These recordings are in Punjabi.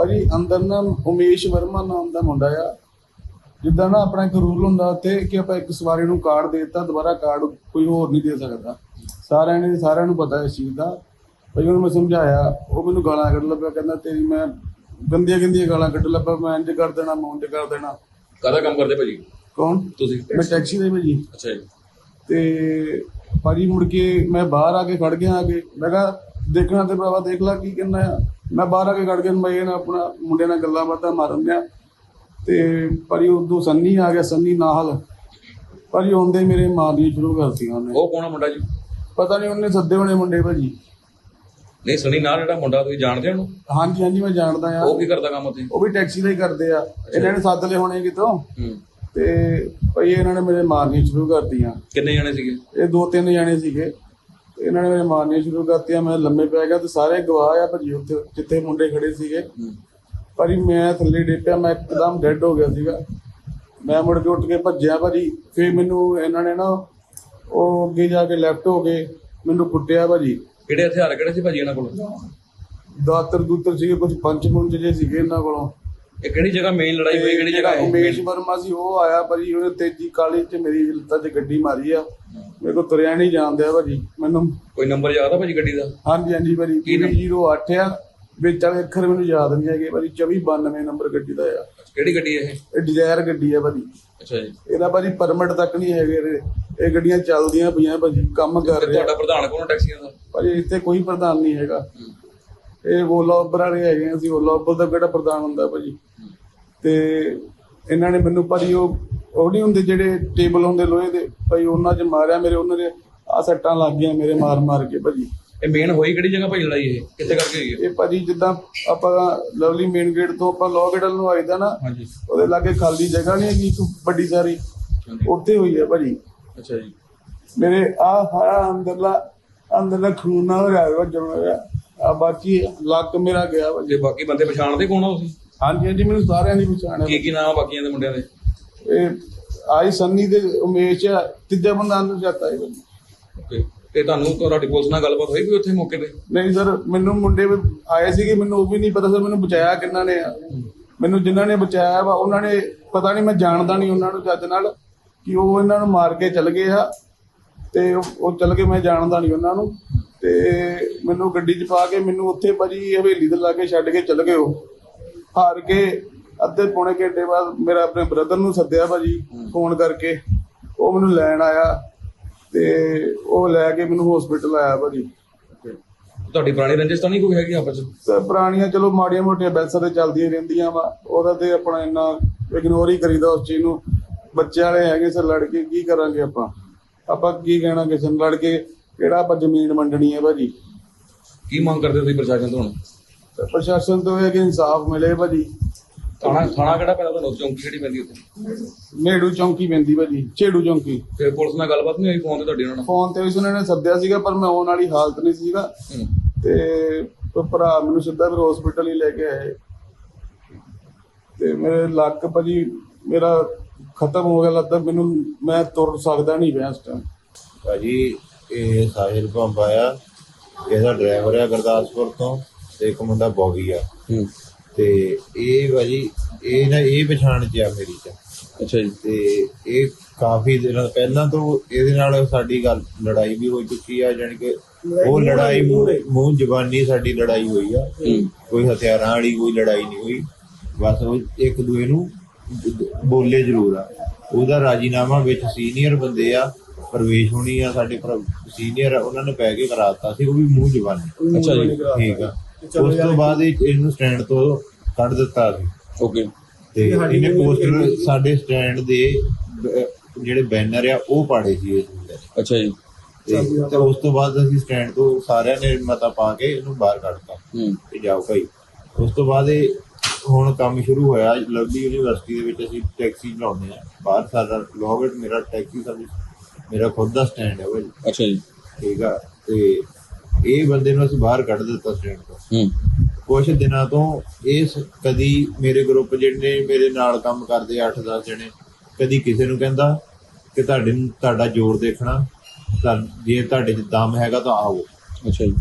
ਭਾਜੀ ਅੰਦਰ ਨਾ ਉਮੇਸ਼ ਵਰਮਾ ਨਾਮ ਦਾ ਮੁੰਡਾ ਆ। ਜਿੱਦਾਂ ਨਾ ਆਪਣਾ ਇੱਕ ਰੂਲ ਹੁੰਦਾ ਉੱਥੇ ਕਿ ਆਪਾਂ ਇੱਕ ਸਵਾਰੀ ਨੂੰ ਕਾਰਡ ਦੇ ਦਿੱਤਾ ਦੁਬਾਰਾ ਕਾਰਡ ਕੋਈ ਹੋਰ ਨਹੀਂ ਦੇ ਸਕਦਾ। ਸਾਰਿਆਂ ਨੇ ਸਾਰਿਆਂ ਨੂੰ ਪਤਾ ਇਸ ਚੀਜ਼ ਦਾ। ਭਾਈ ਉਹਨੂੰ ਮੈਂ ਸਮਝਾਇਆ ਉਹ ਮੈਨੂੰ ਗਾਲਾਂ ਕੱਢ ਲੱਗਾ ਕਹਿੰਦਾ ਤੇਰੀ ਮੈਂ ਗੰਦੀਆਂ ਗੰਦੀਆਂ ਗਾਲਾਂ ਕੱਢ ਲੱਗਾ ਮੈਂ ਇੰਜ ਕਰ ਦੇਣਾ ਮੈਂ ਉਂਝ ਕਰ ਦੇਣਾ। ਕਾਹਦਾ ਕੰਮ ਕਰਦੇ ਭਾਜੀ? ਕੌਣ? ਤੁਸੀਂ ਮੈਂ ਟੈਕਸੀ ਦੇ ਭਾਜੀ। ਅੱਛਾ ਜੀ। ਤੇ ਭਾਜੀ ਮੁੜ ਕੇ ਮੈਂ ਬਾਹਰ ਆ ਕੇ ਖੜ ਗਿਆ ਆ ਕੇ ਮੈਂ ਕਿਹਾ ਦੇਖਣਾ ਤੇ ਭਰਾਵਾ ਦੇਖ ਲੈ ਕੀ ਕਹਿੰਦਾ ਆ। ਮੈਂ ਬਾਹਰ ਆ ਕੇ ਖੜ ਗਿਆ ਮੈਂ ਇਹ ਨਾ ਆਪਣਾ ਮੁੰਡੇ ਨਾਲ ਗੱਲਾਂ ਬਾਤਾਂ ਮਾਰਨ ਦਿਆ। ਤੇ ਭਾਜੀ ਉਦੋਂ ਸੰਨੀ ਆ ਗਿਆ ਸੰਨੀ ਨਾਲ। ਭਾਜੀ ਆਉਂਦੇ ਹੀ ਮੇਰੇ ਮਾਰਨੀ ਸ਼ੁਰੂ ਕਰਤੀਆਂ ਉਹਨੇ। ਉਹ ਕੌਣ ਮੁੰਡਾ ਜੀ? ਪਤਾ ਨਹੀਂ ਉਹਨੇ ਸੱਦੇ ਹੋਣੇ ਮੁੰਡੇ ਭਾਜੀ। ਨਹੀਂ ਸਣੀ ਨਾਲ ਜਿਹੜਾ ਮੁੰਡਾ ਤੁਸੀਂ ਜਾਣਦੇ ਹੋ? ਹਾਂਜੀ ਹਾਂਜੀ ਮੈਂ ਜਾਣਦਾ ਆ। ਉਹ ਕੀ ਕਰਦਾ ਕੰਮ ਉੱਥੇ? ਉਹ ਵੀ ਟੈਕਸੀ ਦਾ ਹੀ ਕਰਦੇ ਆ। ਇਹਨਾਂ ਨੇ ਸੱਦ ਲਏ ਹੋਣੇ ਕਿਤੋਂ। ਹੂੰ। ਤੇ ਭਾਈ ਇਹਨਾਂ ਨੇ ਮੇਰੇ ਮਾਰਨੀ ਸ਼ੁਰੂ ਕਰਤੀਆਂ। ਕਿੰਨੇ ਜਣੇ ਸੀਗੇ? ਇਹ ਦੋ ਤਿੰਨ ਜਾਣੇ ਸੀਗੇ। ਇਹਨਾਂ ਨੇ ਮੇਰੇ ਮਾਰਨੀਆਂ ਸ਼ੁਰੂ ਕਰਤੀਆਂ ਮੈਂ ਲੰਮੇ ਪੈ ਗਿਆ ਤੇ ਸਾਰੇ ਗਵਾਹ ਆ ਭਾਜੀ ਉੱਥੇ ਜਿੱਥੇ ਮੁੰਡੇ ਖੜੇ ਸੀਗੇ। ਭਾਜੀ ਮੈਂ ਥੱਲੇ ਡੇਪਿਆ ਮੈਂ ਇੱਕਦਮ ਡੈੱਡ ਹੋ ਗਿਆ ਸੀਗਾ। ਮੈਂ ਮੁੜ ਕੇ ਉੱਠ ਕੇ ਭੱਜਿਆ ਭਾਜੀ ਫਿਰ ਮੈਨੂੰ ਇਹਨਾਂ ਨੇ ਨਾ ਉਹ ਅੱਗੇ ਜਾ ਕੇ ਲੈਫਟ ਹੋ ਗਏ ਮੈਨੂੰ ਕੁੱਟਿਆ ਭਾਜੀ। ਕਿਹੜੇ ਹਥਿਆਰ ਕਿਹੜੇ ਸੀ ਭਾਜੀ ਇਹਨਾਂ ਕੋਲ? ਦਾਤਰ ਦੂਤਰ ਸੀਗੇ ਕੁਝ ਪੰਜ ਪੁੰਜ ਜੇ ਸੀਗੇ ਇਹਨਾਂ ਕੋਲੋਂ। ਇਹ ਕਿਹੜੀ ਜਗ੍ਹਾ ਮੇਨ ਲੜਾਈ ਹੋਈ ਕਿਹੜੀ ਜਗ੍ਹਾ ਉਮੇਸ਼ ਵਰਮਾ ਸੀ ਉਹ ਆਇਆ ਭਾਜੀ ਉਹਨੇ ਤੇਜੀ ਕਾਲੀ ਚ ਮੇਰੀ ਲੱਤਾਂ 'ਚ ਗੱਡੀ ਮਾਰੀ ਆ। ਮੇਰੇ ਕੋ ਤੁਰਿਆ ਨਹੀਂ ਜਾਂਦਿਆ ਭਾਜੀ ਮੈਨੂੰ ਕੋਈ ਨੰਬਰ ਯਾਦ ਆ ਭਾਜੀ ਗੱਡੀ ਦਾ? ਹਾਂਜੀ ਹਾਂਜੀ ਭਾਜੀ ਕੀ ਨੰਬਰ? 08 ਆ ਵਿੱਚ ਵਾਲੇ ਅੱਖਰ ਮੈਨੂੰ ਯਾਦ ਨਹੀਂ ਹੈਗੇ ਭਾਜੀ 2492 ਨੰਬਰ ਗੱਡੀ ਦਾ ਆ। ਕਿਹੜੀ ਗੱਡੀ ਹੈ ਇਹ? ਇਹ ਡਿਜ਼ਾਇਰ ਗੱਡੀ ਆ ਭਾਜੀ। ਅੱਛਾ ਜੀ। ਇਹਦਾ ਭਾਜੀ ਪਰਮਿਟ ਤੱਕ ਨਹੀਂ ਹੈਗੇ ਇਹਦੇ। ਇਹ ਗੱਡੀਆਂ ਚੱਲਦੀਆਂ ਪਈਆਂ ਭਾਜੀ ਕੰਮ ਕਰ ਤੇ ਰਿਹਾ। ਤੁਹਾਡਾ ਪ੍ਰਧਾਨ ਕੌਣ ਟੈਕਸੀਆਂ ਦਾ? ਭਾਜੀ ਇੱਥੇ ਕੋਈ ਪ੍ਰਧਾਨ ਨਹੀਂ ਹੈਗਾ। ਇਹ ਓਲਾ ਉੱਬਰ ਵਾਲੇ ਹੈਗੇ ਆ, ਅਸੀਂ ਓਲਾ ਉੱਬਰ ਦਾ ਕਿਹੜਾ ਪ੍ਰਧਾਨ ਹੁੰਦਾ ਭਾਜੀ? ਤੇ ਇਹਨਾਂ ਨੇ ਮੈਨੂੰ ਭਾਜੀ ਉਹ ਉਹ ਨਹੀਂ ਹੁੰਦੇ ਜਿਹੜੇ ਟੇਬਲ ਹੁੰਦੇ ਲੋਹੇ ਦੇ। ਭਾਈ ਉਹਨਾਂ 'ਚ ਮਾਰਿਆ ਮੇਰੇ ਉਹਨਾਂ ਦੇ ਆ ਸੱਟਾਂ ਲੱਗ ਗਈਆਂ ਮੇਰੇ ਮਾਰ ਮਾਰ ਕੇ ਭਾਜੀ। ਇਹ ਮੇਨ ਹੋਈ ਕਿਹੜੀ ਜਗ੍ਹਾ ਭਾਜੀ ਲੜਾਈ ਇਹ? ਕਿੱਥੇ ਕਰਕੇ ਹੋਈ ਹੈ ਇਹ ਭਾਜੀ ਜਿੱਦਾਂ ਆਪਾਂ ਲਵਲੀ ਮੇਨ ਗੇਟ ਤੋਂ ਆਪਾਂ ਲੋਅ ਗੇਟ ਨੂੰ ਆਈਦਾ ਨਾ ਹਾਂਜੀ। ਉਹਦੇ ਲਾਗੇ ਖਾਲੀ ਜਗ੍ਹਾ ਨਹੀਂ ਹੈਗੀ ਇੱਕ ਵੱਡੀ ਸਾਰੀ। ਉੱਥੇ ਹੋਈ ਹੈ ਭਾਜੀ। ਅੱਛਾ ਜੀ। ਮੇਰੇ ਆ ਹਾਰਾ ਅੰਦਰਲਾ ਅੰਦਰਲਾ ਖੂਨ ਨਾ ਹੋ ਰਿਹਾ ਜਮਾ ਆ ਬਾਕੀ ਲੱਕ ਮੇਰਾ ਗਿਆ ਭਾਜੀ ਬਾਕੀ ਬੰਦੇ ਪਛਾਣਦੇ ਕੌਣ ਆ ਤੁਸੀਂ? ਹਾਂਜੀ ਹਾਂਜੀ ਮੈਨੂੰ ਸਾਰਿਆਂ ਦੀ ਪਛਾਣ ਹੈ ਕੀ ਕੀ ਨਾਮ ਆ ਬਾਕੀਆਂ ਦੇ ਮੁੰਡਿਆਂ ਦੇ? ਆਈ ਸੰਨੀ ਦੇ ਉਮੇਸ਼ ਆ, ਤੀਜਾ ਬੰਦਾ ਅੰਦਰ ਜਾਂਦਾ ਹੈ ਓਕੇ। ਤੇ ਤੁਹਾਨੂੰ ਤੁਹਾਡੀ ਪੁਲਿਸ ਨਾਲ ਗੱਲਬਾਤ ਹੋਈ ਕੋਈ ਉੱਥੇ ਮੌਕੇ ਤੇ? ਨਹੀਂ ਸਰ ਮੈਨੂੰ ਮੁੰਡੇ ਵੀ ਆਏ ਸੀਗੇ ਮੈਨੂੰ ਉਹ ਵੀ ਨਹੀਂ ਪਤਾ ਸਰ ਮੈਨੂੰ ਬਚਾਇਆ ਕਿੰਨਾ ਨੇ ਆ। ਮੈਨੂੰ ਜਿਨ੍ਹਾਂ ਨੇ ਬਚਾਇਆ ਵਾ ਉਹਨਾਂ ਨੇ ਪਤਾ ਨਹੀਂ ਮੈਂ ਜਾਣਦਾ ਨਹੀਂ ਉਹਨਾਂ ਨੂੰ ਜੱਜ ਨਾਲ ਕਿ ਉਹ ਇਹਨਾਂ ਨੂੰ ਮਾਰ ਕੇ ਚਲ ਗਏ ਆ। ਤੇ ਉਹ ਚਲ ਗਏ ਮੈਂ ਜਾਣਦਾ ਨਹੀਂ ਉਹਨਾਂ ਨੂੰ। ਤੇ ਮੈਨੂੰ ਗੱਡੀ 'ਚ ਪਾ ਕੇ ਮੈਨੂੰ ਉੱਥੇ ਭਾਜੀ ਹਵੇਲੀ ਦੇ ਲਾਗੇ ਛੱਡ ਕੇ ਚਲ ਗਏ ਉਹ। ਹਾਰ ਕੇ ਅੱਧੇ ਪੌਣੇ ਘੰਟੇ ਬਾਅਦ ਮੇਰਾ ਆਪਣੇ ਬ੍ਰਦਰ ਨੂੰ ਸੱਦਿਆ ਭਾਜੀ ਫੋਨ ਕਰਕੇ। ਉਹ ਮੈਨੂੰ ਲੈਣ ਆਇਆ ਤੇ ਉਹ ਲੈ ਕੇ ਮੈਨੂੰ ਹਸਪੀਟਲ ਆਇਆ ਭਾਜੀ। ਤੁਹਾਡੀ ਪੁਰਾਣੀ ਰੰਜਿਸ਼ ਤਾਂ ਨਹੀਂ ਕੋਈ ਹੈਗੀ ਆਪਸ ਤੇ ਪੁਰਾਣੀਆਂ ਚਲੋ ਮਾੜੀਆਂ ਮੋਟੀਆਂ ਬੈਂਸਾਂ ਤੇ ਚੱਲਦੀਆਂ ਰਹਿੰਦੀਆਂ ਵਾ। ਉਹਦਾ ਤੇ ਆਪਣਾ ਇੰਨਾ ਇਗਨੋਰ ਹੀ ਕਰੀਦਾ ਉਸ ਚੀਜ਼ ਨੂੰ। ਬੱਚੇ ਵਾਲੇ ਹੈਗੇ ਸਰ ਲੜ ਕੇ ਕੀ ਕਰਾਂਗੇ ਆਪਾਂ? ਆਪਾਂ ਕੀ ਕਹਿਣਾ ਕਿਸੇ ਨੂੰ? ਲੜ ਕੇ ਕਿਹੜਾ ਆਪਾਂ ਜ਼ਮੀਨ ਵੰਡਣੀ ਹੈ ਭਾਜੀ? ਕੀ ਮੰਗ ਕਰਦੇ ਤੁਸੀਂ ਪ੍ਰਸ਼ਾਸਨ ਤੋਂ ਹੁਣ? ਪ੍ਰਸ਼ਾਸਨ ਤੋਂ ਇਹ ਕਿ ਇਨਸਾਫ ਮਿਲੇ ਭਾਜੀ। ਥਾਣਾ ਥਾਣਾ ਕਿਹੜਾ ਪੈਂਦਾ ਤੁਹਾਨੂੰ? ਚੌਂਕੀ ਕਿਹੜੀ ਪੈਂਦੀ ਉੱਥੇ? ਮੇੜੂ ਚੌਂਕੀ ਪੈਂਦੀ ਭਾਜੀ ਛੇੜੂ ਚੌਂਕੀ। ਤੇ ਪੁਲਿਸ ਨਾਲ ਗੱਲਬਾਤ ਨਹੀਂ ਹੋਈ ਫੋਨ ਤੇ ਤੁਹਾਡੀ ਉਹਨਾਂ ਨਾਲ? ਫੋਨ ਤੇ ਵੀ ਉਹਨਾਂ ਨੇ ਸੱਦਿਆ ਸੀਗਾ ਪਰ ਮੈਂ ਆਉਣ ਵਾਲੀ ਹਾਲਤ ਨਹੀਂ ਸੀਗਾ। ਤੇ ਭਰਾ ਮੈਨੂੰ ਸਿੱਧਾ ਫਿਰ ਹਸਪੀਟਲ ਹੀ ਲੈ ਕੇ ਆਏ। ਤੇ ਮੇਰੇ ਲੱਕ ਭਾਜੀ ਮੇਰਾ ਖਤਮ ਹੋ ਗਿਆ ਲੱਗਦਾ ਮੈਨੂੰ ਮੈਂ ਤੁਰ ਸਕਦਾ ਨਹੀਂ ਪਿਆ ਇਸ ਟਾਈਮ ਭਾਜੀ ਇਹ ਸਾਹਿਲ ਪੰਪ ਆਇਆ ਇਹਦਾ ਡਰਾਈਵਰ ਆ ਗੁਰਦਾਸਪੁਰ ਤੋਂ ਤੇ ਇੱਕ ਮੁੰਡਾ ਬੋਗੀ ਆ। ਹੂੰ। ਤੇ ਇਹ ਭਾਜੀ ਇਹ ਨਾ ਇਹ ਪਛਾਣ ਚ ਆ ਮੇਰੀ ਚ ਅੱਛਾ ਜੀ। ਤੇ ਇਹ ਕਾਫੀ ਦਿਨਾਂ ਪਹਿਲਾਂ ਤੋਂ ਇਹਦੇ ਨਾਲ ਸਾਡੀ ਗੱਲ ਲੜਾਈ ਵੀ ਹੋ ਚੁੱਕੀ ਆ ਜਾਣੀ ਕਿ ਉਹ ਲੜਾਈ ਮੂੰਹ ਮੂੰਹ ਜ਼ਬਾਨੀ ਸਾਡੀ ਲੜਾਈ ਹੋਈ ਆ। ਕੋਈ ਹਥਿਆਰਾਂ ਵਾਲੀ ਕੋਈ ਲੜਾਈ ਨਹੀਂ ਹੋਈ। ਬਸ ਉਹ ਇੱਕ ਦੂਏ ਨੂੰ ਬੋਲੇ ਜ਼ਰੂਰ ਆ। ਉਹਦਾ ਰਾਜੀਨਾਮਾ ਵਿੱਚ ਸੀਨੀਅਰ ਬੰਦੇ ਆ ਪ੍ਰਵੇਸ਼ ਹੋਣੀ ਆ ਸਾਡੇ ਸੀਨੀਅਰ ਉਹਨਾਂ ਨੇ ਪੈ ਕੇ ਕਰਾਤਾ ਸੀ ਉਹ ਵੀ ਮੂੰਹ ਜ਼ਬਾਨੀ। ਅੱਛਾ ਜੀ। ਠੀਕ ਆ। ਉਸ ਤੋਂ ਬਾਅਦ ਇਹ- ਇਹਨੂੰ ਸਟੈਂਡ ਤੋਂ ਕੱਢ ਦਿੱਤਾ ਸੀ। ਓਕੇ ਤੇ ਇਹਨੇ ਪੋਸਟਰ ਸਾਡੇ ਸਟੈਂਡ ਦੇ ਬ- ਜਿਹੜੇ ਬੈਨਰ ਆ ਉਹ ਪਾੜੇ ਸੀ ਇਸ ਮੁੰਡੇ ਨੇ। ਅੱਛਾ ਜੀ। ਤੇ ਤੇ ਉਸ ਤੋਂ ਬਾਅਦ ਅਸੀਂ ਸਟੈਂਡ ਤੋਂ ਸਾਰਿਆਂ ਨੇ ਮਤਾ ਪਾ ਕੇ ਇਹਨੂੰ ਬਾਹਰ ਕੱਢਤਾ ਹੂੰ। ਤੇ ਜਾਓ ਭਾਈ। ਉਸ ਤੋਂ ਬਾਅਦ ਇਹ ਹੁਣ ਕੰਮ ਸ਼ੁਰੂ ਹੋਇਆ ਲਵਲੀ ਯੂਨੀਵਰਸਿਟੀ ਦੇ ਵਿੱਚ ਅਸੀਂ ਟੈਕਸੀ ਚਲਾਉਂਦੇ ਆ ਬਾਹਰ ਸਾਡਾ ਲੋਗਟ ਮੇਰਾ ਟੈਕਸੀ ਸਰਵਿਸ ਮੇਰਾ ਖੁਦ ਦਾ ਸਟੈਂਡ ਹੈ ਭਾਈ। ਅੱਛਾ ਜੀ। ਠੀਕ ਆ ਤੇ ਇਹ ਬੰਦੇ ਨੂੰ ਅਸੀਂ ਬਾਹਰ ਕੱਢ ਦਿੱਤਾ ਸਟੈਂਡ ਤੋਂ। ਹੂੰ। ਕੁਝ ਦਿਨਾਂ ਤੋਂ ਇਸ ਕਦੀ ਮੇਰੇ ਗਰੁੱਪ ਜਿਹੜੇ ਮੇਰੇ ਨਾਲ ਕੰਮ ਕਰਦੇ 8-10 ਜਣੇ ਕਦੀ ਕਿਸੇ ਨੂੰ ਕਹਿੰਦਾ ਕਿ ਤੁਹਾਡੇ ਨੂੰ ਤੁਹਾਡਾ ਜ਼ੋਰ ਦੇਖਣਾ ਜੇ ਤੁਹਾਡੇ 'ਚ ਦਮ ਹੈਗਾ ਤਾਂ ਆਓ। ਅੱਛਾ ਜੀ।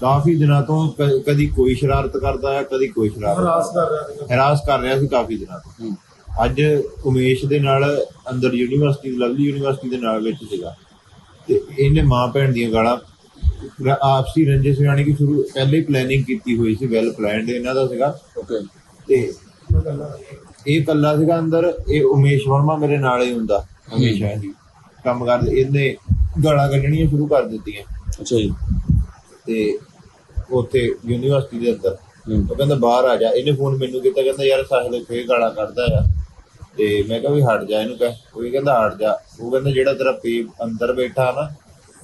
ਕਾਫੀ ਦਿਨਾਂ ਤੋਂ ਕਦੀ ਕੋਈ ਸ਼ਰਾਰਤ ਕਰਦਾ ਹੈ ਕਦੀ ਕੋਈ ਸ਼ਰਾਰਤ ਹਰਾਸ ਕਰ ਰਿਹਾ ਸੀ ਹਰਾਸ ਕਰ ਰਿਹਾ ਸੀ ਕਾਫੀ ਦਿਨਾਂ ਤੋਂ। ਅੱਜ ਉਮੇਸ਼ ਦੇ ਨਾਲ ਅੰਦਰ ਯੂਨੀਵਰਸਿਟੀ ਲਵਲੀ ਯੂਨੀਵਰਸਿਟੀ ਦੇ ਨਾਲ ਵਿੱਚ ਸੀਗਾ। ਤੇ ਇਹਨੇ ਮਾਂ ਭੈਣ ਦੀਆਂ ਗਾਲਾਂ ਆਪਸੀ ਰੰਜਿਸ਼ ਯਾਨੀ ਕਿ ਸ਼ੁਰੂ ਪਹਿਲੇ ਹੀ ਪਲੈਨਿੰਗ ਕੀਤੀ ਹੋਈ ਸੀ ਵੈਲ ਪਲਾਨਡ ਇਹਨਾਂ ਦਾ ਸੀਗਾ। ਓਕੇ ਤੇ ਇਹ ਕੱਲਾ ਸੀਗਾ ਅੰਦਰ ਇਹ ਉਮੇਸ਼ ਵਰਮਾ ਮੇਰੇ ਨਾਲ ਹੀ ਹੁੰਦਾ ਹਮੇਸ਼ਾ ਹੀ। ਕੰਮ ਕਰਦੇ ਇਹਨੇ ਗਾਲਾਂ ਕੱਢਣੀਆਂ ਸ਼ੁਰੂ ਕਰ ਦਿੱਤੀਆਂ। ਅੱਛਾ ਜੀ। ਤੇ ਉੱਥੇ ਯੂਨੀਵਰਸਿਟੀ ਦੇ ਅੰਦਰ ਉਹ ਕਹਿੰਦਾ ਬਾਹਰ ਆ ਜਾ। ਇਹਨੇ ਫੋਨ ਮੈਨੂੰ ਕੀਤਾ ਕਹਿੰਦਾ ਯਾਰ ਸਾਹਿਲ ਫੇਰ ਗਾਲਾਂ ਕੱਢਦਾ ਆ। ਤੇ ਮੈਂ ਕਿਹਾ ਵੀ ਹਟ ਜਾ ਇਹਨੂੰ ਕਹਿ। ਉਹ ਕਹਿੰਦਾ ਹਟ ਜਾ। ਉਹ ਕਹਿੰਦਾ ਜਿਹੜਾ ਤੇਰਾ ਪੇ ਅੰਦਰ ਬੈਠਾ ਨਾ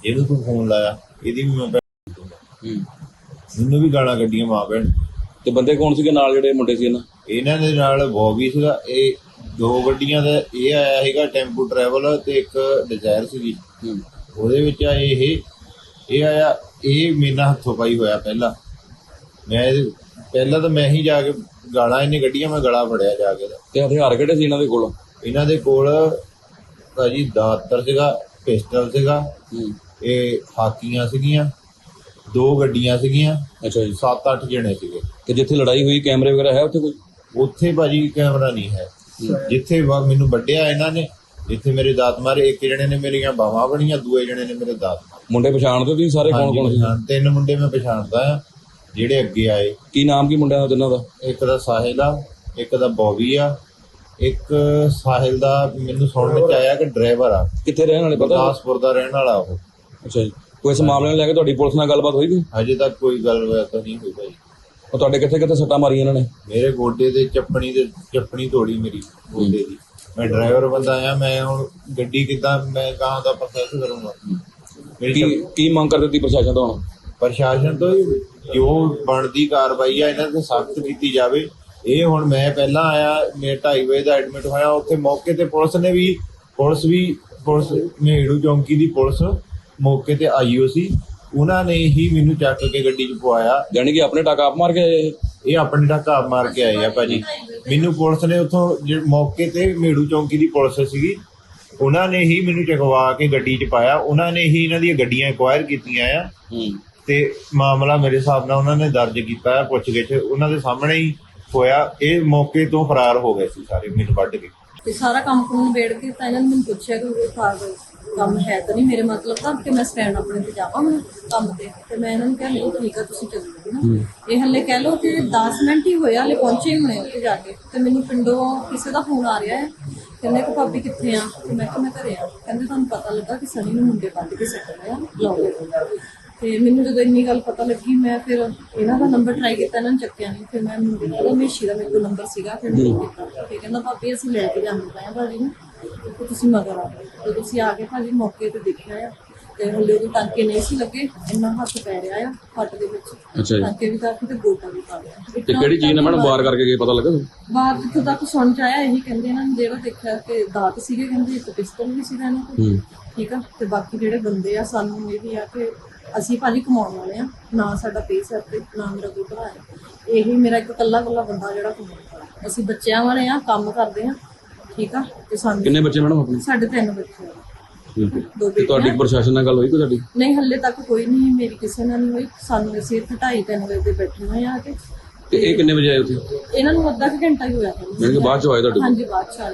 ਇਹਨੂੰ ਤੂੰ ਫੋਨ ਲਾਇਆ ਇਹਦੀ ਵੀ ਮੈਂ ਭੈਣ ਦੂੰਗਾ। ਹੂੰ। ਮੈਨੂੰ ਵੀ ਗਾਲਾਂ ਕੱਢੀਆਂ ਮਾਂ ਭੈਣ ਤੇ ਬੰਦੇ ਕੌਣ ਸੀਗੇ ਨਾਲ ਜਿਹੜੇ ਮੁੰਡੇ ਸੀ ਇਹਨਾਂ? ਇਹਨਾਂ ਦੇ ਨਾਲ ਬੌਬੀ ਸੀਗਾ ਇਹ ਦੋ ਗੱਡੀਆਂ ਦਾ ਇਹ ਆਇਆ ਸੀਗਾ ਟੈਂਪੂ ਟਰੈਵਲ ਤੇ ਇੱਕ ਡਿਜ਼ਾਇਰ ਸੀਗੀ। ਉਹਦੇ ਵਿੱਚ ਆਏ ਇਹ ਇਹ ਆਇਆ ਇਹ ਮੇਨਾ ਹੱਥੋਂ ਪਾਈ ਹੋਇਆ ਪਹਿਲਾਂ। ਮੈਂ ਪਹਿਲਾਂ ਤਾਂ ਮੈਂ ਹੀ ਜਾ ਕੇ ਗਾਲਾਂ ਇਹਨੇ ਗੱਡੀਆਂ ਮੈਂ ਗਲਾ ਫੜਿਆ ਜਾ ਕੇ। ਤੇ ਹਥਿਆਰ ਕਿਹੜੇ ਸੀ ਇਹਨਾਂ ਦੇ ਕੋਲ? ਇਹਨਾਂ ਦੇ ਕੋਲ ਭਾਜੀ ਦਾਤਰ ਸੀਗਾ ਪਿਸਟਲ ਸੀਗਾ। ਇਹ ਹਾਕੀਆਂ ਸੀਗੀਆਂ ਦੋ ਗੱਡੀਆਂ ਸੀਗੀਆਂ ਅੱਛਾ ਜੀ 7-8 ਜਣੇ ਸੀਗੇ। ਤੇ ਜਿੱਥੇ ਲੜਾਈ ਹੋਈ ਕੈਮਰੇ ਵਗੈਰਾ ਹੈ ਉੱਥੇ ਕੋਈ? ਉੱਥੇ ਭਾਜੀ ਕੈਮਰਾ ਨਹੀਂ ਹੈ। ਜਿੱਥੇ ਵਾ- ਮੈਨੂੰ ਵੱਢਿਆ ਇਹਨਾਂ ਨੇ ਜਿੱਥੇ ਮੇਰੇ ਦਾਤ ਮਾਰੇ ਇੱਕ ਜਣੇ ਨੇ ਮੇਰੀਆਂ ਬਾਹਾਂ ਬਣੀਆਂ ਦੂਏ ਜਣੇ ਨੇ ਮੇਰੇ ਦਾਤ ਮਾਰੇ। ਮੁੰਡੇ ਪਛਾਣਦੇ ਹੋ ਤੁਸੀਂ ਸਾਰੇ ਕੌਣ ਕੌਣ ਹਾਂਜੀ, ਸੀ ਤਿੰਨ ਮੁੰਡੇ ਮੈਂ ਪਛਾਣਦਾ ਆ ਜਿਹੜੇ ਅੱਗੇ ਆਏ। ਕੀ ਨਾਮ ਕੀ ਮੁੰਡਿਆਂ ਦਾ ਤਿੰਨਾਂ ਦਾ? ਇੱਕ ਦਾ ਸਾਹਿਲ ਆ ਇੱਕ ਦਾ ਬੌਬੀ ਆ ਇੱਕ ਸਾਹਿਲ ਦਾ ਮੈਨੂੰ ਸੁਣਨ ਚ ਆਇਆ ਕਿ ਡਰਾਈਵਰ ਆ। ਕਿੱਥੇ ਰਹਿਣ ਵਾਲੇ ਪਤਾ? ਗੁਰਦਾਸਪੁਰ ਦਾ ਰਹਿਣ ਵਾਲਾ ਉਹ। ਅੱਛਾ ਜੀ। ਕੋਈ ਇਸ ਮਾਮਲੇ ਨੂੰ ਲੈ ਕੇ ਤੁਹਾਡੀ ਪੁਲਿਸ ਨਾਲ ਗੱਲਬਾਤ ਹੋਈ ਕੋਈ ਹਜੇ ਤੱਕ ਕੋਈ ਗੱਲ ਹੋਇਆ ਤਾਂ ਨਹੀਂ ਹੋਈ ਭਾਈ। ਉਹ ਤੁਹਾਡੇ ਕਿੱਥੇ ਕਿੱਥੇ ਸੱਟਾਂ ਮਾਰੀਆਂ ਇਹਨਾਂ ਨੇ? ਮੇਰੇ ਗੋਡੇ ਤੇ ਚੱਪਣੀ ਦੇ ਚੱਪਣੀ ਤੋੜੀ ਮੇਰੀ ਗੋਡੇ ਦੀ। ਮੈਂ ਡਰਾਈਵਰ ਬੰਦਾ ਆ ਮੈਂ ਹੁਣ ਗੱਡੀ ਕਿੱਦਾਂ ਮੈਂ ਗਾਂ ਦਾ ਪ੍ਰੋਸੈਸ ਕਰੂੰਗਾ। ਮੇਰੀ ਕੀ ਕੀ ਮੰਗ ਕਰਦੇ ਤੁਸੀਂ ਪ੍ਰਸ਼ਾਸਨ ਤੋਂ ਹੁਣ? ਪ੍ਰਸ਼ਾਸਨ ਤੋਂ ਹੀ ਜੋ ਬਣਦੀ ਕਾਰਵਾਈ ਆ ਇਹਨਾਂ ਤੇ ਸਖਤ ਕੀਤੀ ਜਾਵੇ। ਇਹ ਹੁਣ ਮੈਂ ਪਹਿਲਾਂ ਆਇਆ ਮੇਰੇ 2:30 ਵਜੇ ਦਾ ਐਡਮਿਟ ਹੋਇਆ ਉੱਥੇ ਮੌਕੇ ਤੇ ਪੁਲਿਸ ਨੇ ਵੀ ਪੁਲਿਸ ਵੀ ਪੁਲਿਸ ਮੇੜੂ ਚੌਂਕੀ ਦੀ ਪੁਲਿਸ ਮੌਕੇ ਤੇ ਆਈ ਹੋ ਸੀ। ਉਹਨਾਂ ਨੇ ਹੀ ਮੈਨੂੰ ਚੱਕ ਕੇ ਗੱਡੀ 'ਚ ਪਵਾਇਆ। ਜਾਣੀ ਕਿ ਆਪਣੇ ਟਾਕਾ ਆਪ ਮਾਰ ਕੇ ਆਏ ਇਹ? ਇਹ ਆਪਣੇ ਢਾਕਾ ਮਾਰ ਕੇ ਆਏ ਆ ਭਾਜੀ। ਮੈਨੂੰ ਪੁਲਿਸ ਨੇ ਉੱਥੋਂ ਜਿਹੜੇ ਮੌਕੇ ਤੇ ਮੇੜੂ ਚੌਂਕੀ ਦੀ ਪੁਲਿਸ ਸੀਗੀ। ਉਹਨਾਂ ਨੇ ਹੀ ਮੈਨੂੰ ਚਕਵਾ ਕੇ ਗੱਡੀ 'ਚ ਪਾਇਆ। ਉਹਨਾਂ ਨੇ ਹੀ ਇਹਨਾਂ ਦੀਆਂ ਗੱਡੀਆਂ ਐਕਵਾਇਰ ਕੀਤੀਆਂ ਆ। ਹੂੰ। ਤੇ ਮਾਮਲਾ ਮੇਰੇ ਹਿਸਾਬ ਨਾਲ ਉਹਨਾਂ ਨੇ ਦਰਜ ਕੀਤਾ ਹੈ ਪੁੱਛਗਿੱਛ। ਉਹਨਾਂ ਦੇ ਸਾਹਮਣੇ ਹੀ ਹੋਇਆ। ਇਹ ਮੌਕੇ ਤੋਂ ਫਰਾਰ ਹੋ ਗਏ ਸੀ ਸਾਰੇ ਮੈਨੂੰ ਵੱਢ ਕੇ। ਤੇ ਸਾਰਾ ਕੰਮ ਕੁਮ ਨਿਬੇੜ ਕੇ ਤਾਂ ਇਹਨਾਂ ਨੇ ਮੈਨੂੰ ਪੁੱਛਿਆ ਕਿ ਕੋਈ ਖਾਸ ਕੰਮ ਹੈ ਤਾਂ ਨਹੀਂ ਮੇਰੇ ਮਤਲਬ ਦਾ ਕਿ ਮੈਂ ਸਟੈਂਡ ਆਪਣੇ ਤੇ ਜਾਵਾਂ ਹੁਣ ਕੰਮ ਤੇ। ਤੇ ਮੈਂ ਇਹਨਾਂ ਨੂੰ ਕਿਹਾ ਨਹੀਂ ਠੀਕ ਆ ਤੁਸੀਂ ਚੱਲੋ ਜੀ ਨਾ। ਇਹ ਹੱਲੇ ਕਹਿ ਲਓ ਕਿ 10 ਮਿੰਟ ਹੀ ਹੋਇਆ ਹਲੇ ਪਹੁੰਚੇ ਹੀ ਹੋਣੇ ਉੱਥੇ ਜਾ ਕੇ। ਤੇ ਮੈਨੂੰ ਪਿੰਡੋਂ ਕਿਸੇ ਦਾ ਫੋਨ ਆ ਰਿਹਾ ਹੈ। ਕਹਿੰਦੇ ਕਿ ਭਾਬੀ ਕਿੱਥੇ ਆ? ਤੇ ਮੈਂ ਕਿਹਾ ਮੈਂ ਘਰੇ ਆ। ਕਹਿੰਦੇ ਤੁਹਾਨੂੰ ਪਤਾ ਲੱਗਾ ਕਿ ਸਨੀ ਨੂੰ ਮੁੰਡੇ ਬੰਦ ਕੇ ਸੱਟ ਲਿਆ ਬਲੌਗ ਤੇ ਮੈਨੂੰ ਜਦੋਂ ਇੰਨੀ ਗੱਲ ਪਤਾ ਲੱਗੀ ਮੈਂ ਫਿਰ ਇਹਨਾਂ ਦਾ ਨੰਬਰ ਟਰਾਈ ਕੀਤਾ ਇਹਨਾਂ ਨੇ ਚੱਕਿਆ ਨਹੀਂ। ਫਿਰ ਮੈਂ ਮੁੰਡੇ ਦਾ ਮੇਸ਼ੀ ਦਾ ਮੇਰੇ ਕੋਲ ਨੰਬਰ ਸੀਗਾ ਫਿਰ ਮੈਂ ਕੀਤਾ। ਤੇ ਕਹਿੰਦਾ ਭਾਬੀ ਅਸੀਂ ਲੈ ਕੇ ਜਾਂਦੇ ਪਏ ਆ ਭਾਜੀ ਨੂੰ। ਤੇ ਤੁਸੀਂ ਮਗਰ ਆ ਤੇ ਤੁਸੀਂ ਆ ਕੇ ਭਾਜੀ ਮੌਕੇ ਤੇ ਦੇਖਿਆ ਆ। ਤੇ ਹਲੇ ਉਹਦੇ ਟਾਂਕੇ ਨਹੀਂ ਸੀ ਲੱਗੇ ਇੰਨਾ ਹੱਥ ਪੈ ਰਿਹਾ ਆ ਫੱਟ ਦੇ ਵਿੱਚ। ਅੱਛਾ ਜੀ। ਟਾਂਕੇ ਵੀ ਕਾਫੀ ਤੇ ਗੋਟਾ ਵੀ ਪਾ ਲਿਆ। ਤੇ ਕਿਹੜੀ ਚੀਜ਼ ਨਾਲ ਮੈਡਮ ਵਾਰ ਕਰਕੇ ਗਏ ਪਤਾ ਲੱਗਾ ਤੁਹਾਨੂੰ? ਬਾਹਰ ਜਿੱਥੋਂ ਤੱਕ ਸੁਣ ਚ ਆਇਆ ਇਹੀ ਕਹਿੰਦੇ ਇਹਨਾਂ ਨੇ ਜਿਹੜਾ ਦੇਖਿਆ ਕਿ ਦਾਤ ਸੀਗੇ ਕਹਿੰਦੇ ਇੱਕ ਪਿਸਤਲ ਵੀ ਸੀਗਾ ਇਹਨਾਂ। ਕੋਲ ਠੀਕ ਆ ਤੇ ਬਾਕੀ ਜਿਹੜੇ ਬੰਦੇ ਆ ਸਾਨੂੰ ਇਹ ਵੀ ਆ ਕਿ ਅਸੀਂ ਭਾਜੀ ਕਮਾਉਣ ਵਾਲੇ ਆ ਨਾ ਸਾਡਾ ਪੇਸ ਹੈ ਤੇ ਨਾ ਮੇਰਾ ਕੋਈ ਭਰਾ ਹੈ ਇਹੀ ਮੇਰਾ ਇੱਕ ਕੱਲਾ ਕੱਲਾ ਬੰਦਾ ਜਿਹੜਾ ਕਮਾਉਂਦਾ। ਅਸੀਂ ਬੱਚਿਆਂ ਵਾਲੇ ਆ ਕੰਮ ਕਰਦੇ ਆ ਠੀਕ ਆ? ਤੇ ਸਾਨੂੰ ਕਿੰਨੇ ਬੱਚੇ ਮੈਡਮ ਆਪਣੇ? ਸਾਡੇ ਤਿੰਨ ਬੱਚੇ ਆ। ਠੀਕ ਹੈ। ਦੋ ਤੇ ਤੁਹਾਡੀ ਬੇਟੀਆਂ। ਪ੍ਰਸ਼ਾਸਨ ਨਾਲ ਗੱਲ ਹੋਈ ਕੋਈ ਤੁਹਾਡੀ? ਨਹੀਂ ਹੱਲੇ ਤੱਕ ਕੋਈ ਨਹੀਂ ਮੇਰੀ ਕਿਸੇ ਨਾਲ ਨਹੀਂ ਹੋਈ। ਸਾਨੂੰ ਅਸੀਂ ਇੱਥੇ ਢਾਈ ਤਿੰਨ ਵਜੇ ਦੇ ਬੈਠੇ ਹੋਏ ਆ ਕੇ ਤੇ ਇਹ ਕਿੰਨੇ ਵਜੇ ਆਏ ਉੱਥੇ? ਇਹਨਾਂ ਨੂੰ ਅੱਧਾ ਕੁ ਘੰਟਾ ਹੀ ਹੋਇਆ। ਯਾਨੀ ਕਿ ਬਾਅਦ ਚ ਆਏ ਤੁਹਾਡੇ ਕੋਲ? ਹਾਂਜੀ ਬਾਅਦ ਚ ਆ।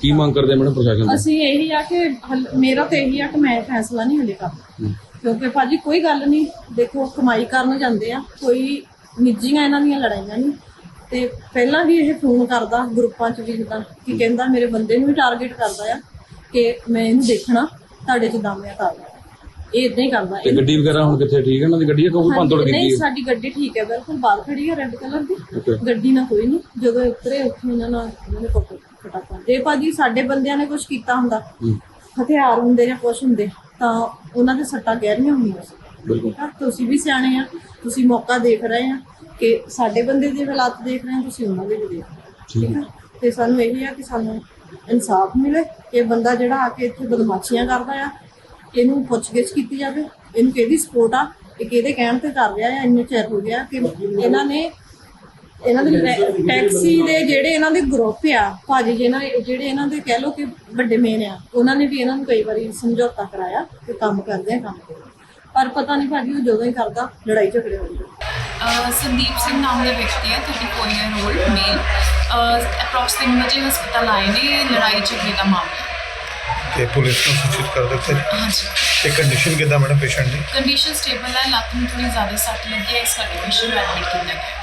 ਕੀ ਮੰਗ ਕਰਦੇ ਮੈਡਮ ਪ੍ਰਸ਼ਾਸਨ ਤੋਂ? ਅਸੀਂ ਇਹੀ ਆ ਕਿ ਹਲ- ਮੇਰਾ ਤੇ ਇਹੀ ਆ ਕਿ ਮੈਂ ਫੈਸਲਾ ਨਹੀਂ ਹਲੇ ਕਰਨਾ। ਕਿਉਂਕਿ ਭਾਜੀ ਕੋਈ ਗੱਲ ਨਹੀਂ। ਦੇਖੋ ਕਮਾਈ ਕਰਨ ਜਾਂਦੇ ਆ। ਕੋਈ ਨਿੱਜੀਆਂ ਇਹਨਾਂ ਦੀਆਂ ਲੜਾਈਆਂ ਨਹੀਂ। ਤੇ ਪਹਿਲਾਂ ਵੀ ਇਹ ਫੋਨ ਕਰਦਾ ਗਰੁੱਪਾਂ 'ਚ ਵੀ ਜਿੱਦਾਂ ਕਿ ਕਹਿੰਦਾ ਮੇਰੇ ਬੰਦੇ ਨੂੰ ਵੀ ਟਾਰਗੇਟ ਕਰਦਾ ਆ ਕਿ ਮੈਂ ਇਹਨੂੰ ਦੇਖਣਾ ਤੁਹਾਡੇ 'ਚ ਦਾਮਿਆ ਕਰਦਾ ਇਹ ਇਦਾਂ ਹੀ ਕਰਦਾ। ਤੇ ਗੱਡੀ ਵਗੈਰਾ ਹੁਣ ਕਿੱਥੇ? ਠੀਕ ਹੈ ਇਹਨਾਂ ਦੀ ਗੱਡੀ ਕੋਈ ਭੰਨ ਤੋੜ ਹਾਂਜੀ, ਕੀਤੀ ਨਹੀਂ ਸਾਡੀ ਗੱਡੀ ਠੀਕ ਹੈ ਬਿਲਕੁਲ ਬਾਹਰ ਖੜੀ ਹੈ ਰੈੱਡ ਕਲਰ ਦੀ. ਗੱਡੀ ਨਾ ਕੋਈ ਨਹੀਂ। ਜਦੋਂ ਉਤਰੇ ਉੱਥੇ ਇਹਨਾਂ ਨਾਲ ਇਹਨਾਂ ਨੇ ਫੋਟੋ ਫਟਾਫਟ ਜੇ ਭਾਜੀ ਸਾਡੇ ਬੰਦਿਆਂ ਨੇ ਕੁਝ ਕੀਤਾ ਹੁੰਦਾ ਹਥਿਆਰ ਹੁੰਦੇ ਜਾਂ ਕੁਛ ਹੁੰਦੇ ਤਾਂ ਉਹਨਾਂ ਦੇ ਸੱਟਾਂ ਗਹਿਰੀਆਂ ਹੁੰਦੀਆਂ ਸੀ। ਬਿਲਕੁਲ। ਤੁਸੀਂ ਵੀ ਸਿਆਣੇ ਆ ਤੁਸੀਂ ਮੌਕਾ ਦੇਖ ਰਹੇ ਆ ਕਿ ਸਾਡੇ ਬੰਦੇ ਦੇ ਹਾਲਾਤ ਦੇਖ ਰਹੇ ਆ ਤੁਸੀਂ ਉਹਨਾਂ ਦੇ ਵੀ ਦੇਖ ਠੀਕ ਹੈ। ਤੇ ਸਾਨੂੰ ਇਹ ਆ ਕਿ ਸਾਨੂੰ ਇਨਸਾਫ ਮਿਲੇ ਕਿ ਬੰਦਾ ਜਿਹੜਾ ਆ ਕੇ ਇੱਥੇ ਬਦਮਾਸ਼ੀਆਂ ਕਰਦਾ ਆ ਇਹਨੂੰ ਪੁੱਛਗਿੱਛ ਕੀਤੀ ਜਾਵੇ ਇਹਨੂੰ ਕਿਹਦੀ ਸਪੋਰਟ ਆ ਇਹ ਕਿਹਦੇ ਕਹਿਣ ਤੇ ਕਰ ਰਿਹਾ ਆ ਇੰਨੇ ਚਿਰ ਹੋ ਗਿਆ ਕਿ ਇਹਨਾਂ ਨੇ ਇਹਨਾਂ ਦੇ ਟੈਕਸੀ ਦੇ ਜਿਹੜੇ ਇਹਨਾਂ ਦੇ ਗਰੁੱਪ ਆ ਭਾਜੀ ਜਿਹਨਾਂ ਜਿਹੜੇ ਇਹਨਾਂ ਦੇ ਕਹਿ ਲੋ ਕਿ ਵੱਡੇ ਮੇਨ ਆ ਉਹਨਾਂ ਨੇ ਵੀ ਇਹਨਾਂ ਨੂੰ ਕਈ ਵਾਰੀ ਸਮਝੌਤਾ ਕਰਾਇਆ ਕਿ ਕੰਮ ਕਰਦੇ ਆ ਕੰਮ ਪਰ ਪਤਾ ਨਹੀਂ ਭਾਜੀ ਉਹ ਜਦੋਂ ਹੀ ਕਰਦਾ ਲੜਾਈ ਝਗੜੇ ਹੁੰਦੇ ਅਹ ਸੰਦੀਪ ਸਿੰਘ ਨਾਮ ਦਾ ਵਿਅਕਤੀ ਹੈ 34 ਇਅਰ 올ਡ ਮੇਲ ਅਪਰੋਕਸ 3 ਵਜੇ ਹਸਪਤਾਲ ਆਏ ਨੇ ਲੜਾਈ ਝਗੜੇ ਦਾ ਮਾਮਲਾ। ਤੇ ਪੁਲਿਸ ਨੂੰ ਸੂਚਿਤ ਕਰ ਦਿੱਤਾ ਜੀ। ਹਾਂਜੀ। ਤੇ ਕੰਡੀਸ਼ਨ ਕਿੱਦਾਂ ਮੈਡਮ ਪੇਸ਼ੈਂਟ ਦੀ? ਕੰਡੀਸ਼ਨ ਸਟੇਬਲ ਹੈ ਲੱਤ ਨੂੰ ਥੋੜੀ ਜ਼ਿਆਦਾ ਸੱਟ ਲੱਗੀ ਹੈ ਇਸ ਕਰਕੇ ਪੇਸ਼ੈਂਟ ਐਡਮਿਟ ਕੀਤਾ ਗਿਆ। ਹੈ